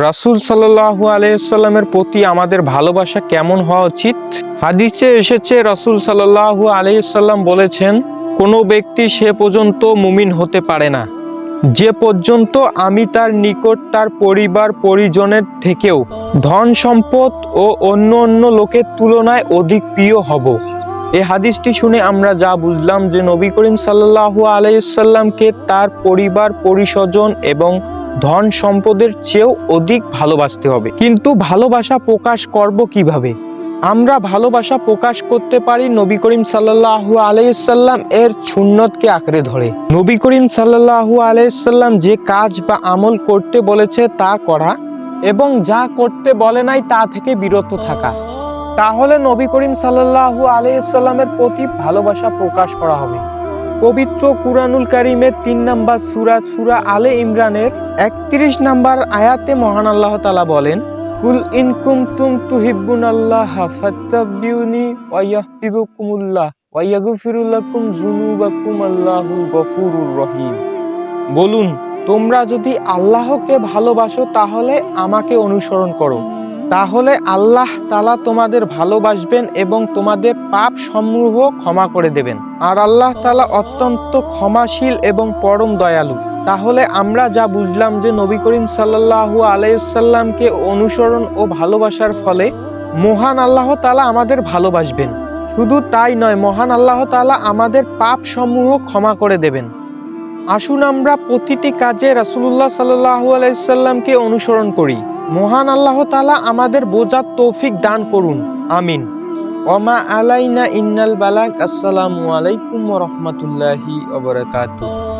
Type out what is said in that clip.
রাসূল সাল্লাল্লাহু আলাইসাল্লামের প্রতি আমাদের ভালোবাসা কেমন হওয়া উচিত? হাদিসে এসেছে, রাসূল সাল্লাল্লাহু আলাইসাল্লাম বলেছেন, কোনো ব্যক্তি সে পর্যন্ত মুমিন হতে পারে না। যে পর্যন্ত আমি তার নিকট তার পরিবার, পরিজনের থেকেও ধন সম্পদ ও অন্য অন্য লোকের তুলনায় অধিক প্রিয় হব। এই হাদিসটি শুনে আমরা যা বুঝলাম যে নবী করিম সাল্লাল্লাহু আলাইসাল্লামকে তার পরিবার, পরিস্বজন এবং ধন সম্পদের চেয়েও অধিক ভালোবাসতে হবে। কিন্তু ভালোবাসা প্রকাশ করব কীভাবে? আমরা ভালোবাসা প্রকাশ করতে পারি নবী করিম সাল্লাল্লাহু আলাইসাল্লাম এর সুন্নতকে আঁকড়ে ধরে। নবী করিম সাল্লাল্লাহু আলাইসাল্লাম যে কাজ বা আমল করতে বলেছে তা করা এবং যা করতে বলে নাই তা থেকে বিরত থাকা। তাহলে নবী করিম সাল্লাল্লাহু আলাইসাল্লামের প্রতি ভালোবাসা প্রকাশ করা হবে। পবিত্র কুরআনুল কারিমের তিন নাম্বার সুরা সুরা আলে ইমরানের একত্রিশ নাম্বার আয়াতে মহান আল্লাহ তালা বলেন, কুল ইন কুমতুম তুহিব্বুন আল্লাহ ফাত্তাবিউনি ওয়াইয়াহবিবুকুমুল্লাহ ওয়াইয়াগফিরুল্লাকুম যুনুবাকুম আল্লাহু গফুরুর রহিম। বলুন, তোমরা যদি আল্লাহকে ভালোবাসো তাহলে আমাকে অনুসরণ করো। তাহলে আল্লাহ তালা তোমাদের ভালোবাসবেন এবং তোমাদের পাপ সমূহ ক্ষমা করে দেবেন। আর আল্লাহ তালা অত্যন্ত ক্ষমাশীল এবং পরম দয়ালু। তাহলে আমরা যা বুঝলাম যে নবী করিম সাল্লাল্লাহু আলাইসাল্লামকে অনুসরণ ও ভালোবাসার ফলে মহান আল্লাহ তালা আমাদের ভালোবাসবেন। শুধু তাই নয়, মহান আল্লাহ তালা আমাদের পাপ সমূহ ক্ষমা করে দেবেন। আসুন আমরা প্রতিটি কাজে রাসূলুল্লাহ সাল্লাল্লাহু আলাইসাল্লামকে অনুসরণ করি। মহান আল্লাহ তালা আমাদের বোঝার তৌফিক দান করুন। আমিন। ওমা আলাইনা ইন্নাল বালাক। আসসালামু আলাইকুম রহমতুল্লাহি বারাকাতুহু।